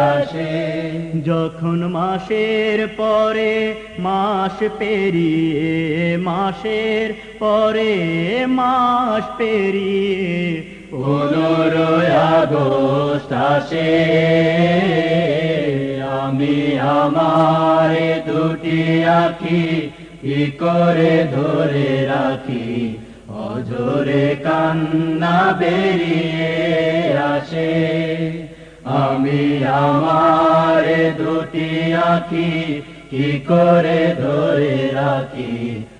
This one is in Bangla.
আসে। যখন মাসের পরে মাস পেরিয়ে, মাসের পরে মাস পেরিয়ে, পনেরোই আগস্ট আসে। আমি আমার দুটি আখি কি করে ধরে রাখি? অজরে কান্না বেরিয়ে আসে। আমি আমার দুটি আখি কি করে ধরে রাখি?